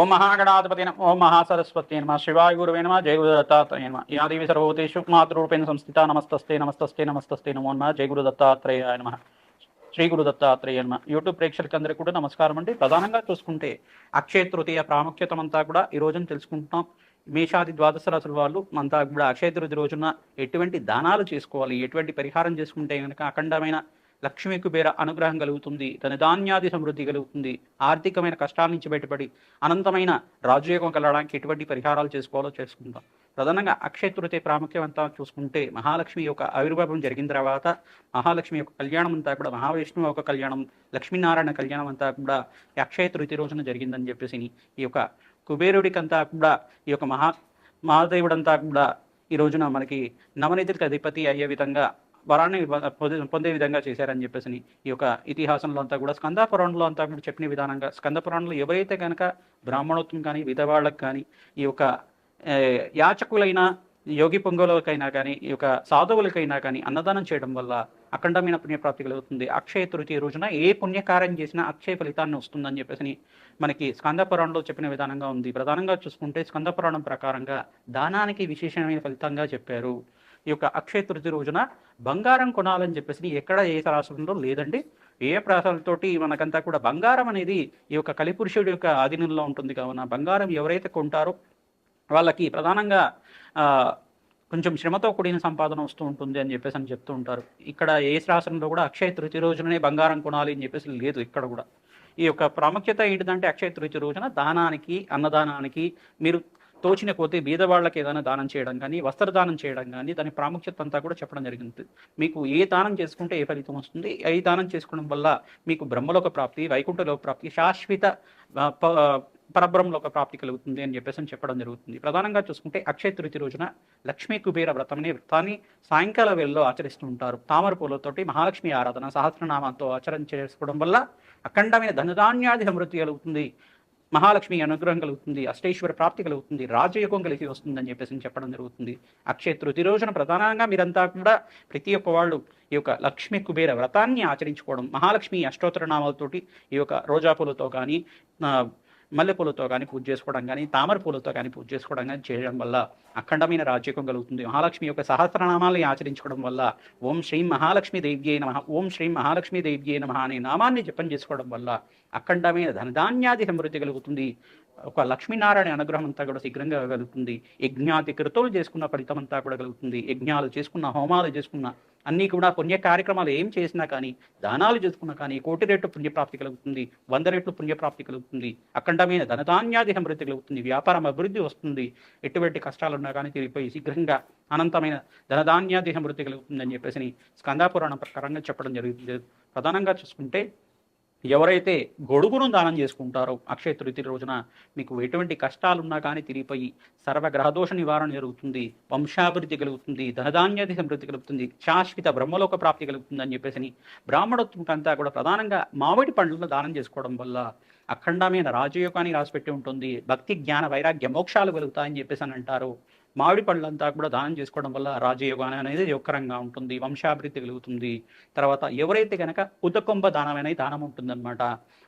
ఓం మహాగణాధిపతి నమ ఓం మహాసరస్వతి నమ. శివాయ గురువే నమ జయ గురు దత్తాత్రేయ నమ యాదేవి సర్వభూతేషు మాతృరూపేణ సంస్థిత నమస్తస్తే నమస్తస్తే నమస్తస్తే నమో నమ జయ గురు దత్తాత్రేయ నమ. శ్రీ గురు దత్తాత్రేయ నమ. యూట్యూబ్ ప్రేక్షకులందరికీ కూడా నమస్కారం అండి. ప్రధానంగా చూసుకుంటే అక్షయ తృతీయ ప్రాముఖ్యత అంతా కూడా ఈ రోజున తెలుసుకుంటున్నాం. మేషాది ద్వాదశ రాసుల వాళ్ళు అంతా కూడా అక్షయ తృతీయ రోజున ఎటువంటి దానాలు చేసుకోవాలి ఎటువంటి పరిహారం చేసుకుంటే కనుక అఖండమైన లక్ష్మీ కుబేర అనుగ్రహం కలుగుతుంది తన ధాన్యాది సమృద్ధి కలుగుతుంది ఆర్థికమైన కష్టాల నుంచి బయటపడి అనంతమైన రాజయోగం కలగడానికి ఎటువంటి పరిహారాలు చేసుకోవాలో చేసుకుందాం. ప్రధానంగా అక్షయ తృతీయ ప్రాముఖ్యం అంతా చూసుకుంటే మహాలక్ష్మి యొక్క ఆవిర్భావం జరిగిన తర్వాత మహాలక్ష్మి యొక్క కళ్యాణం అంతా కూడా మహావిష్ణువు యొక్క కళ్యాణం లక్ష్మీనారాయణ కళ్యాణం అంతా కూడా అక్షయ తృతీయ రోజున జరిగిందని చెప్పేసి ఈ యొక్క కుబేరుడికంతా కూడా ఈ యొక్క మహా మహాదేవుడంతా కూడా ఈ రోజున మనకి నవనిధికి అధిపతి అయ్యే విధంగా వరాన్ని పొందే- విధంగా చేశారని చెప్పేసి ఈ యొక్క ఇతిహాసంలో అంతా కూడా స్కంద పురాణంలో అంతా కూడా చెప్పిన విధానంగా స్కంద పురాణంలో ఎవరైతే కనుక బ్రాహ్మణోత్వం కానీ విధవాళ్ళకి కానీ ఈ యొక్క యాచకులైన యోగి పొంగవులకైనా కానీ ఈ యొక్క సాధువులకైనా కానీ అన్నదానం చేయడం వల్ల అఖండమైన పుణ్యప్రాప్తి కలుగుతుంది. అక్షయ తృతీయ రోజున ఏ పుణ్యకార్యం చేసినా అక్షయ ఫలితాన్ని వస్తుందని చెప్పేసి మనకి స్కందపురాణంలో చెప్పిన విధానంగా ఉంది. ప్రధానంగా చూసుకుంటే స్కందపురాణం ప్రకారంగా దానానికి విశేషమైన ఫలితంగా చెప్పారు. ఈ యొక్క అక్షయ తృతి రోజున బంగారం కొనాలని చెప్పేసి ఎక్కడ ఏ రాష్ట్రంలో లేదండి. ఏ ప్రాసాలతోటి మనకంతా కూడా బంగారం అనేది ఈ యొక్క కలిపురుషుడి యొక్క ఆధీనంలో ఉంటుంది. కావున బంగారం ఎవరైతే కొంటారో వాళ్ళకి ప్రధానంగా కొంచెం శ్రమతో కూడిన సంపాదన వస్తూ ఉంటుంది అని చెప్పేసి అని చెప్తూ ఉంటారు. ఇక్కడ ఏ శాసనంలో కూడా అక్షయ తృతి రోజుననే బంగారం కొనాలి అని చెప్పేసి లేదు ఇక్కడ కూడా. ఈ యొక్క ప్రాముఖ్యత ఏంటిదంటే అక్షయ తృతి రోజున దానానికి అన్నదానానికి మీరు తోచిన కొద్దీ ఏదైనా దానం చేయడం కానీ వస్త్రదానం చేయడం కానీ దాని ప్రాముఖ్యత అంతా కూడా చెప్పడం జరిగింది. మీకు ఏ దానం చేసుకుంటే ఏ ఫలితం వస్తుంది? ఏ దానం చేసుకోవడం వల్ల మీకు బ్రహ్మలోక ప్రాప్తి వైకుంఠలోక ప్రాప్తి శాశ్వత ఆ, ప- పరబ్రహ్మలోక ప్రాప్తి కలుగుతుంది అని చెప్పేసి చెప్పడం జరుగుతుంది. ప్రధానంగా చూసుకుంటే అక్షయ తృతి రోజున లక్ష్మీ కుబేర వ్రతం అనే వ్రతాన్ని సాయంకాల వేళలో ఆచరిస్తూ ఉంటారు. తామర పూలతోటి మహాలక్ష్మి ఆరాధన సహస్రనామంతో ఆచరణ చేసుకోవడం వల్ల అఖండమైన ధనధాన్యాది సమృద్ధి కలుగుతుంది. మహాలక్ష్మి అనుగ్రహం కలుగుతుంది అష్టేశ్వర ప్రాప్తి కలుగుతుంది రాజయోగం కలిసి వస్తుందని చెప్పేసి చెప్పడం జరుగుతుంది. అక్షయ తృతీయ రోజున ప్రధానంగా మీరంతా కూడా ప్రతి ఒక్క వాళ్ళు ఈ యొక్క లక్ష్మి కుబేర వ్రతాన్ని ఆచరించుకోవడం మహాలక్ష్మి అష్టోత్తర నామాలతోటి ఈ యొక్క రోజా పూలతో కానీ ఆ, మల్లెపూలతో కానీ పూజ చేసుకోవడం కానీ తామర పూలతో కానీ పూజ చేసుకోవడం కానీ చేయడం వల్ల అఖండమైన రాజ్యకం కలుగుతుంది. మహాలక్ష్మి యొక్క సహస్రనామాల్ని ఆచరించుకోవడం వల్ల ఓం శ్రీం మహాలక్ష్మి దేవ్యే నమ ఓం శ్రీం మహాలక్ష్మి దేవ్యే నమ అనే నామాన్ని జపం చేసుకోవడం వల్ల అఖండమైన ధనధాన్యాది సమృద్ధి కలుగుతుంది. ఒక లక్ష్మీనారాయణ అనుగ్రహం అంతా కూడా శీఘ్రంగా కలుగుతుంది. యజ్ఞాతి కృతులు చేసుకున్న ఫలితం అంతా కూడా కలుగుతుంది. యజ్ఞాలు చేసుకున్న హోమాలు చేసుకున్న అన్నీ కూడా పుణ్య కార్యక్రమాలు ఏం చేసినా కానీ దానాలు చేసుకున్నా కానీ కోటి రెట్లు పుణ్యప్రాప్తి కలుగుతుంది. వంద రెట్లు పుణ్యప్రాప్తి కలుగుతుంది. అఖండమైన ధనధాన్యాది సమృద్ధి కలుగుతుంది. వ్యాపారం అభివృద్ధి వస్తుంది. ఎటువంటి కష్టాలు ఉన్నా కానీ తిరిగిపోయి శీఘ్రంగా అనంతమైన ధనధాన్యాది సమృద్ధి కలుగుతుంది అని చెప్పేసి స్కందాపురాణం ప్రకారంగా చెప్పడం జరుగుతుంది. ప్రధానంగా చూసుకుంటే ఎవరైతే గొడుగును దానం చేసుకుంటారో అక్షయ తృతీయ రోజున మీకు ఎటువంటి కష్టాలున్నా కానీ తిరిగిపోయి సర్వ గ్రహదోష నివారణ జరుగుతుంది వంశాభివృద్ధి కలుగుతుంది ధనధాన్యాది సమృద్ధి కలుగుతుంది శాశ్వత బ్రహ్మలోక ప్రాప్తి కలుగుతుంది అని చెప్పేసి బ్రాహ్మణోత్వంకంతా కూడా ప్రధానంగా మామిడి పండ్లను దానం చేసుకోవడం వల్ల అఖండమైన రాజయోగాన్ని రాసిపెట్టి ఉంటుంది భక్తి జ్ఞాన వైరాగ్య మోక్షాలు కలుగుతాయని చెప్పేసి అని అంటారు. మామిడి పళ్ళంతా కూడా దానం చేసుకోవడం వల్ల రాజయోగం అనేది యొక్కరంగా ఉంటుంది వంశాభివృద్ధి కలుగుతుంది. తర్వాత ఎవరైతే కనుక ఉదకొంబ దానం అనేది దానం ఉంటుందన్నమాట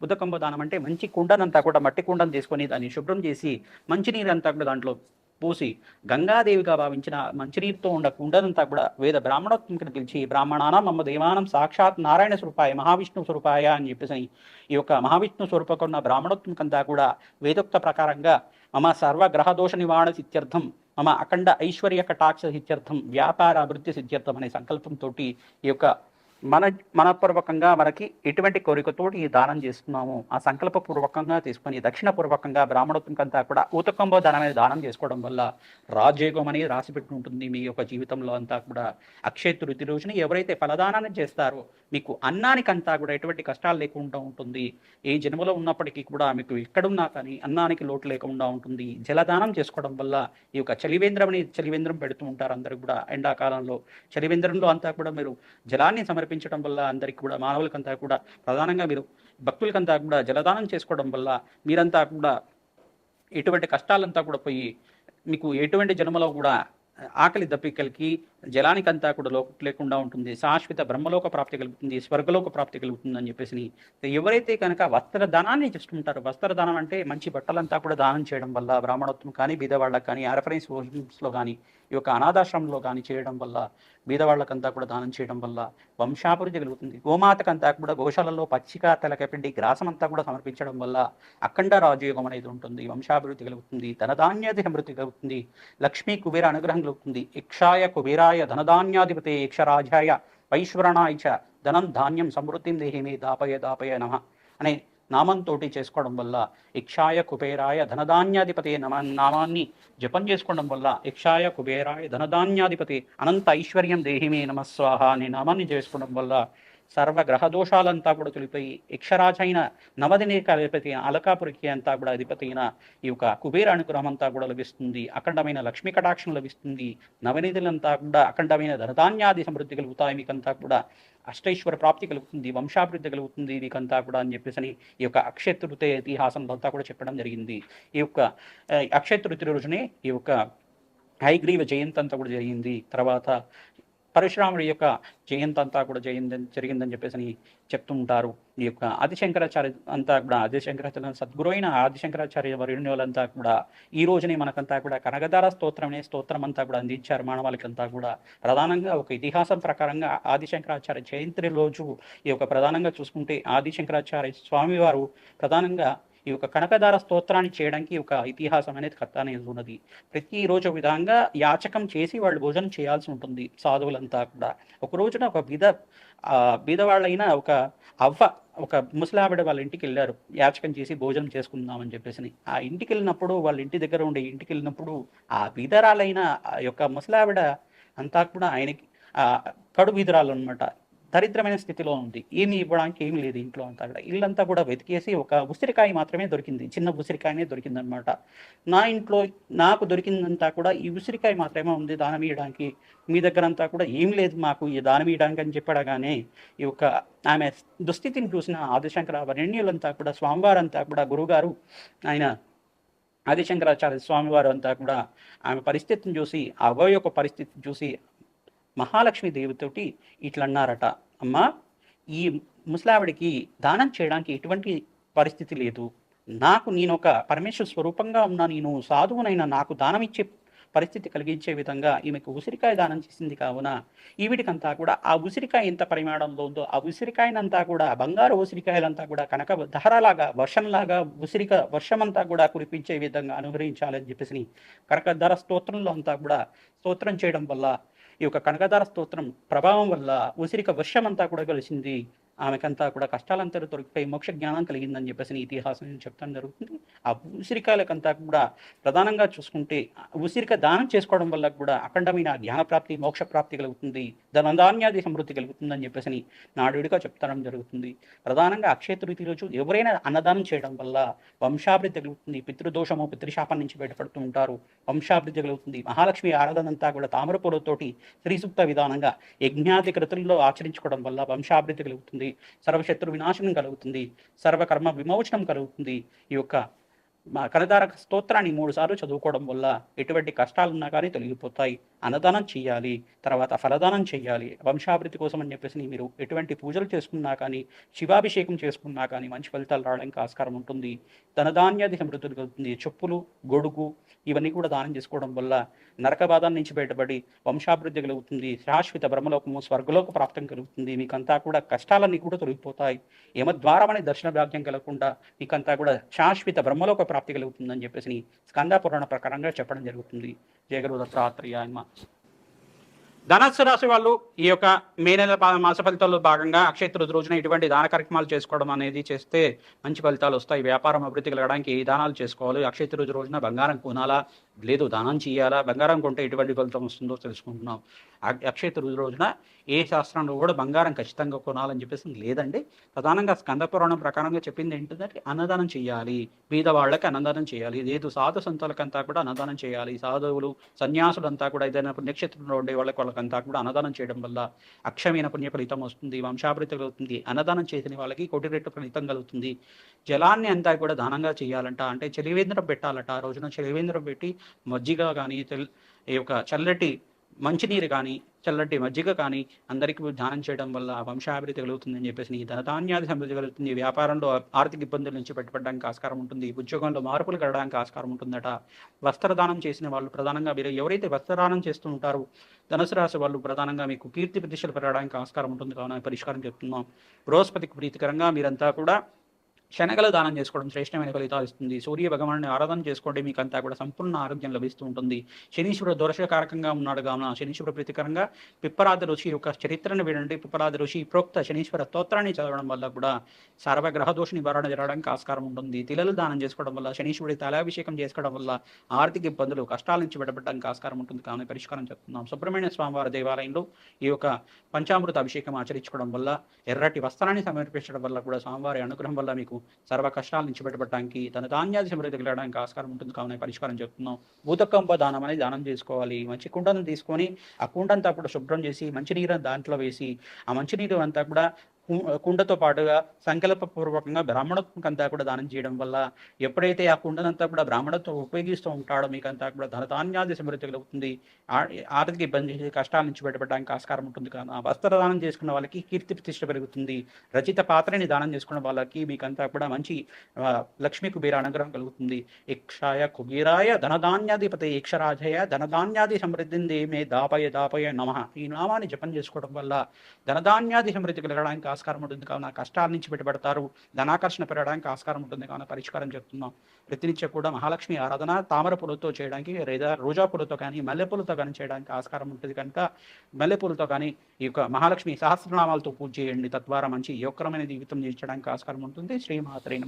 ఉదకొంబ దానం అంటే మంచి కుండనంతా కూడా మట్టి కుండను తీసుకొని దాన్ని శుభ్రం చేసి మంచినీరు అంతా కూడా దాంట్లో పోసి గంగాదేవిగా భావించిన మంచినీరుతో ఉన్న కుండనంతా కూడా వేద బ్రాహ్మణోత్మకను పిలిచి బ్రాహ్మణానం మమ్మ దేవానం సాక్షాత్ నారాయణ స్వరూపాయ మహావిష్ణు స్వరూపాయ అని చెప్పేసి ఈ యొక్క మహావిష్ణు స్వరూపకున్న బ్రాహ్మణోత్మకంతా కూడా వేదోక్త ప్రకారంగా మమ సర్వ గ్రహదోష నివారణ సిత్యర్థం మమ అఖండ ఐశ్వర్య కటాక్ష సిత్యర్థం వ్యాపార అభివృద్ధి సిద్ధ్యర్థం అనే సంకల్పంతో ఈ యొక్క మన మనపూర్వకంగా మనకి ఎటువంటి కోరికతోటి ఈ దానం చేస్తున్నాము? ఆ సంకల్పపూర్వకంగా తీసుకొని దక్షిణపూర్వకంగా బ్రాహ్మణోత్మకంతా కూడా ఊతకంబో దానం అనేది దానం చేసుకోవడం వల్ల రాజయోగం అనేది రాసిపెట్టి ఉంటుంది మీ యొక్క జీవితంలో అంతా కూడా. అక్షయ తృతి రోజున ఎవరైతే ఫలదానాన్ని చేస్తారో మీకు అన్నానికంతా కూడా ఎటువంటి కష్టాలు లేకుండా ఉంటుంది. ఏ జన్మలో ఉన్నప్పటికీ కూడా మీకు ఎక్కడున్నా కానీ అన్నానికి లోటు లేకుండా ఉంటుంది. జలదానం చేసుకోవడం వల్ల ఈ యొక్క చలివేంద్రం అనేది చలివేంద్రం పెడుతూ ఉంటారు అందరూ కూడా. ఎండాకాలంలో చలివేంద్రంలో అంతా కూడా మీరు జలాన్ని సమర్పించడం వల్ల అందరికి కూడా మానవులకంతా కూడా ప్రధానంగా మీరు భక్తులకంతా కూడా జలదానం చేసుకోవడం వల్ల మీరంతా కూడా ఎటువంటి కష్టాలంతా కూడా పోయి మీకు ఎటువంటి జన్మలో కూడా ఆకలి దప్పికలకి జలానికంతా కూడా లోక లేకుండా ఉంటుంది. శాశ్వత బ్రహ్మలోక ప్రాప్తి కలుగుతుంది స్వర్గలోక ప్రాప్తి కలుగుతుంది అని చెప్పేసి ఎవరైతే కనుక వస్త్రదానాన్ని వస్త్ర వస్త్రదానం అంటే మంచి బట్టలంతా కూడా దానం చేయడం వల్ల బ్రాహ్మణత్వం కానీ బీదవాళ్ళకి కానీ రెఫరెన్స్ హోమ్స్లో కానీ ఈ యొక్క అనాథాశ్రమంలో కానీ చేయడం వల్ల బీదవాళ్ళకంతా కూడా దానం చేయడం వల్ల వంశాభివృద్ధి కలుగుతుంది. గోమాతకంతా కూడా గోశాలలో పచ్చిక తలకపిండి గ్రాసం అంతా కూడా సమర్పించడం వల్ల అఖండ రాజయోగం అనేది ఉంటుంది. వంశాభివృద్ధి కలుగుతుంది ధనధాన్యాది సమృద్ధి కలుగుతుంది లక్ష్మీ కుబేర అనుగ్రహం కలుగుతుంది ఇక్షాయ కుబేరా కుబేరాయ ధనధాన్యాధిపతే యక్షరాజాయ వైశ్వరణాయ చ ధనం ధాన్యం సమృద్ధిం దేహిమే దాపయ దాపయ నమ అనే నామంతో చేసుకోవడం వల్ల ఇక్షాయ కుబేరాయ ధనధాన్యాధిపతి నమ నామాన్ని జపం చేసుకోవడం వల్ల ఇక్షాయ కుబేరాయ ధనధాన్యాధిపతి అనంత ఐశ్వర్యం దేహిమే నమస్వాహ అనే నామాన్ని చేసుకోవడం వల్ల సర్వ గ్రహ దోషాలంతా కూడా తొలిపోయి యక్షరాజైన నవదినేక అధిపతి అలకాపురికి అంతా కూడా అధిపతి అయిన ఈ యొక్క కుబేర అనుగ్రహం అంతా కూడా లభిస్తుంది. అఖండమైన లక్ష్మీ కటాక్షం లభిస్తుంది. నవనిధులంతా కూడా అఖండమైన ధనధాన్యాది సమృద్ధి కలుగుతాయి. మీకంతా కూడా అష్టైశ్వర ప్రాప్తి కలుగుతుంది. వంశాభివృద్ధి కలుగుతుంది. మీకంతా కూడా అని చెప్పేసి ఈ యొక్క అక్షయతృతీయ ఇతిహాసంలో అంతా కూడా చెప్పడం జరిగింది. ఈ యొక్క అక్షయతృతి అక్షయ రోజునే ఈ యొక్క హైగ్రీవ జయంతి అంతా కూడా జరిగింది. తర్వాత పరశురాముడి యొక్క జయంతి అంతా కూడా జయిందని జరిగిందని చెప్పేసి చెప్తుంటారు. ఈ యొక్క ఆదిశంకరాచార్య అంతా కూడా ఆదిశంకరాచార్య సద్గురు అయిన ఆదిశంకరాచార్య వర్యుణ్యులంతా కూడా ఈ రోజునే మనకంతా కూడా కనగధార స్తోత్రం అనే స్తోత్రం అంతా కూడా అందించారు మానవాళికంతా కూడా. ప్రధానంగా ఒక ఇతిహాసం ప్రకారంగా ఆదిశంకరాచార్య జయంతి రోజు ఈ యొక్క ప్రధానంగా చూసుకుంటే ఆదిశంకరాచార్య స్వామివారు ప్రధానంగా ఈ యొక్క కనకదార స్తోత్రాన్ని చేయడానికి ఒక ఇతిహాసం అనేది కథ అనేది ఉన్నది ప్రతిరోజు ఒక విధంగా యాచకం చేసి వాళ్ళు భోజనం చేయాల్సి ఉంటుంది సాధువులంతా కూడా. ఒక రోజున ఒక బీద ఆ బీదవాళ్ళైన ఒక అవ్వ ఒక ముసలావిడ వాళ్ళ ఇంటికి వెళ్ళారు. యాచకం చేసి భోజనం చేసుకుందామని చెప్పేసి. ఆ ఇంటికి వెళ్ళినప్పుడు వాళ్ళ ఇంటి దగ్గర ఉండే ఇంటికి వెళ్ళినప్పుడు ఆ బీదరాలైన ఆ యొక్క ముసలావిడ అంతా కూడా ఆయనకి కడు బీదరాలు అనమాట దరిద్రమైన స్థితిలో ఉంది. ఏమి ఇవ్వడానికి ఏమి లేదు ఇంట్లో అంతా కూడా. ఇల్లంతా కూడా వెతికేసి ఒక ఉసిరికాయ మాత్రమే దొరికింది. చిన్న ఉసిరికాయనే దొరికిందనమాట. నా ఇంట్లో నాకు దొరికిందంతా కూడా ఈ ఉసిరికాయ మాత్రమే ఉంది దానం ఇవ్వడానికి మీ దగ్గర అంతా కూడా ఏం లేదు మాకు ఈ దానం ఇవ్వడానికి అని చెప్పడగానే ఈ యొక్క ఆమె దుస్థితిని చూసిన ఆదిశంకర వరణ్యులంతా కూడా స్వామివారంతా కూడా గురుగారు ఆయన ఆదిశంకరాచార్య స్వామివారు అంతా కూడా ఆమె పరిస్థితిని చూసి ఆ అవ్వ యొక్క పరిస్థితిని చూసి మహాలక్ష్మి దేవితోటి ఇట్లన్నారట. అమ్మా ఈ ముసలావిడికి దానం చేయడానికి ఎటువంటి పరిస్థితి లేదు. నాకు నేను ఒక పరమేశ్వర స్వరూపంగా ఉన్న నేను సాధువునైనా నాకు దానం ఇచ్చే పరిస్థితి కలిగించే విధంగా ఈమెకు ఉసిరికాయ దానం చేసింది కావున ఈవిడికంతా కూడా ఆ ఉసిరికాయ ఎంత పరిమాణంలో ఉందో ఆ ఉసిరికాయనంతా కూడా బంగారు ఉసిరికాయలంతా కూడా కనక ధరలాగా వర్షంలాగా ఉసిరిక వర్షమంతా కూడా కురిపించే విధంగా అనుగ్రహించాలని చెప్పేసి కనకధర స్తోత్రంలో అంతా కూడా స్తోత్రం చేయడం వల్ల ఈ యొక్క కనకదార స్తోత్రం ప్రభావం వల్ల ఉసిరిక వర్షం అంతా కూడా కలిసింది ఆమెకంతా కూడా కష్టాలంతా దొరికిపోయి మోక్ష జ్ఞానం కలిగిందని చెప్పేసి ఇతిహాసం చెప్తాను జరుగుతుంది. ఆ ఉసిరికాయలకంతా కూడా ప్రధానంగా చూసుకుంటే ఉసిరిక దానం చేసుకోవడం వల్ల కూడా అఖండమైన జ్ఞాన ప్రాప్తి మోక్ష ప్రాప్తి కలుగుతుంది. ధనధాన్యాది సమృద్ధి కలుగుతుందని చెప్పేసి నాడుడిగా చెప్తాడం జరుగుతుంది. ప్రధానంగా అక్షయ తృతీయ రోజు ఎవరైనా అన్నదానం చేయడం వల్ల వంశాభివృద్ధి కలుగుతుంది. పితృదోషము పితృశాపం నుంచి బయటపడుతూ ఉంటారు. వంశాభివృద్ధి కలుగుతుంది. మహాలక్ష్మి ఆరాధన అంతా కూడా తామరపూలతోటి శ్రీసూక్త విధానంగా యజ్ఞాది కృతుల్లో ఆచరించుకోవడం వల్ల వంశాభివృద్ధి కలుగుతుంది. సర్వశత్రు వినాశనం కలుగుతుంది. సర్వకర్మ విమోచనం కలుగుతుంది. ఈ యొక్క మా కనదారక స్తోత్రాన్ని మూడు సార్లు చదువుకోవడం వల్ల ఎటువంటి కష్టాలున్నా కానీ తొలగిపోతాయి. అన్నదానం చేయాలి తర్వాత ఫలదానం చేయాలి వంశాభివృద్ధి కోసం అని చెప్పేసి మీరు ఎటువంటి పూజలు చేసుకున్నా కానీ శివాభిషేకం చేసుకున్నా కానీ మంచి ఫలితాలు రావడానికి ఆస్కారం ఉంటుంది. ధనధాన్యాది సమృద్ధులు కలుగుతుంది. చెప్పులు గొడుగు ఇవన్నీ కూడా దానం చేసుకోవడం వల్ల నరక బాధల నుంచి బయటపడి వంశాభివృద్ధి కలుగుతుంది. శాశ్వత బ్రహ్మలోకము స్వర్గలోక ప్రాప్తం కలుగుతుంది. మీకంతా కూడా కష్టాలన్నీ కూడా తొలగిపోతాయి. యమద్వారమనే దర్శన భాగ్యం కలగకుండా మీకంతా కూడా శాశ్వత బ్రహ్మలోక ప్రాప్తి కలుగుతుందని చెప్పేసి స్కంద పురాణ ప్రకారంగా చెప్పడం జరుగుతుంది. జయగురు దత్తాత్రేయ అమ్మ. ధనస్సు రాశి వాళ్ళు ఈ యొక్క మే నెల మాస ఫలితాల్లో భాగంగా అక్షయ రోజున ఇటువంటి దాన కార్యక్రమాలు చేసుకోవడం అనేది చేస్తే మంచి ఫలితాలు వస్తాయి. వ్యాపారం అభివృద్ధి కలగడానికి ఈ దానాలు చేసుకోవాలి. అక్షయ తృతీయ రోజున బంగారం కొనాలా? లేదు దానం చేయాలా? బంగారం కొంటే ఎటువంటి ఫలితం వస్తుందో తెలుసుకుంటున్నాం. అక్షయ తృతి రోజున ఏ శాస్త్రంలో కూడా బంగారం ఖచ్చితంగా కొనాలని చెప్పేసి లేదండి. ప్రధానంగా స్కంద పురాణం ప్రకారంగా చెప్పింది ఏంటంటే అన్నదానం చేయాలి. బీద వాళ్ళకి అన్నదానం చేయాలి. లేదు సాధు సంతులకంతా కూడా అన్నదానం చేయాలి. సాధువులు సన్యాసులంతా కూడా ఏదైనా పుణ్యక్షేత్రంలో ఉండే వాళ్ళకి వాళ్ళకంతా కూడా అన్నదానం చేయడం వల్ల అక్షమైన పుణ్య ఫలితం వస్తుంది వంశాభివృద్ధి కలుగుతుంది. అన్నదానం చేసిన వాళ్ళకి కోటి రెట్టు ఫలితం కలుగుతుంది. జలాన్ని అంతా కూడా దానంగా చేయాలంట. అంటే చలివేంద్రం పెట్టాలట. ఆ రోజున చలివేంద్రం పెట్టి మజ్జిగ కానీ తెల్ ఈ యొక్క చల్లటి మంచినీరు కానీ చల్లటి మజ్జిగ కానీ అందరికీ దానం చేయడం వల్ల వంశాభివృద్ధి కలుగుతుందని చెప్పేసి ఈ ధనధాన్యాది సమృద్ధి కలుగుతుంది. వ్యాపారంలో ఆర్థిక ఇబ్బందుల నుంచి బయటపడడానికి ఆస్కారం ఉంటుంది. ఉద్యోగంలో మార్పులు కలగడానికి ఆస్కారం ఉంటుందట. వస్త్రదానం చేసిన వాళ్ళు ప్రధానంగా మీరు ఎవరైతే వస్త్రదానం చేస్తూ ఉంటారో ధనుసు రాశి వాళ్ళు ప్రధానంగా మీకు కీర్తి ప్రతిష్టలు పెరగడానికి ఆస్కారం ఉంటుంది. కావున పరిష్కారం చెప్తున్నాం. బృహస్పతికి ప్రీతికరంగా మీరంతా కూడా శనగలు దానం చేసుకోవడం శ్రేష్టమైన ఫలితాలు ఇస్తుంది. సూర్య భగవాన్ని ఆరాధన చేసుకోండి. మీకు అంతా కూడా సంపూర్ణ ఆరోగ్యం లభిస్తూ ఉంటుంది శనీశ్వరుడు దోషకారకంగా ఉన్నాడు కావున శనీశ్వరుడు ప్రతికరంగా పిప్పరాద ఋషి యొక్క చరిత్రను వినండి. పిప్పరాద ఋషి ప్రోక్త శనీశ్వర స్తోత్రాన్ని చదవడం వల్ల కూడా సర్వగ్రహ దోష నివారణ జరగడానికి ఆస్కారం ఉంటుంది. తిలలు దానం చేసుకోవడం వల్ల శనీశ్వరుడి తలాభిషేకం చేసుకోవడం వల్ల ఆర్థిక ఇబ్బందులు కష్టాల నుంచి విడబడడానికి ఆస్కారం ఉంటుంది. కావున పరిష్కారం చెప్తున్నాం. సుబ్రహ్మణ్య స్వామివారి దేవాలయంలో ఈ యొక్క పంచామృత అభిషేకం ఆచరించుకోవడం వల్ల ఎర్రటి వస్త్రాన్ని సమర్పించడం వల్ల కూడా స్వామివారి అనుగ్రహం వల్ల మీకు సర్వ కష్టాల నుంచి బయటపడడానికి తన ధాన్యాది సమృద్ధి కలగడానికి ఆస్కారం ఉంటుంది. కావున పరిష్కారం చెప్తున్నాం. భూతకంప దానం అనేది దానం చేసుకోవాలి. మంచి కుండను తీసుకొని ఆ కుండంతా కూడా శుభ్రం చేసి మంచినీరు దాంట్లో వేసి ఆ మంచినీరు అంతా కూడా కుండతో పాటుగా సంకల్పపూర్వకంగా బ్రాహ్మణత్వం అంతా కూడా దానం చేయడం వల్ల ఎప్పుడైతే ఆ కుండనంతా కూడా బ్రాహ్మణత్వం ఉపయోగిస్తూ ఉంటాడో మీకు అంతా కూడా ధనధాన్యాది సమృద్ధి కలుగుతుంది. ఆ- ఆర్థిక ఇబ్బంది కష్టాల నుంచి బయటపడడానికి ఆస్కారం ఉంటుంది. కానీ ఆ వస్త్రదానం చేసుకున్న వాళ్ళకి కీర్తి ప్రతిష్ట పెరుగుతుంది. రచిత పాత్రని దానం చేసుకున్న వాళ్ళకి మీకంతా కూడా మంచి లక్ష్మీ కుబేర అనుగ్రహం కలుగుతుంది. ఇక్షాయ కుబీరాయ ధనధాన్యాధిపతి ఇక్షరాజయ ధనధాన్యాది సమృద్ధింది మే దాపయ దాపయ నమ. ఈ నామాన్ని జపం చేసుకోవడం వల్ల ధనధాన్యాది సమృద్ధి కలగడానికి ఆస్కారం ఉంటుంది. కావున కష్టాల నుంచి పెట్టుబడతారు ధనాకర్షణ పెరగడానికి ఆస్కారం ఉంటుంది. కావున పరిష్కారం చెప్తున్నాం. ప్రతినిత్య కూడా మహాలక్ష్మి ఆరాధన తామర పూలతో చేయడానికి లేదా రోజా పూలతో కానీ మల్లె పూలతో కానీ చేయడానికి ఆస్కారం ఉంటుంది కనుక మల్లె పూలతో కానీ ఈ యొక్క మహాలక్ష్మి సహస్రనామాలతో పూజ చేయండి. తద్వారా మంచి యోగకరమైన జీవితం జీవించడానికి ఆస్కారం ఉంటుంది. శ్రీ మాత్రే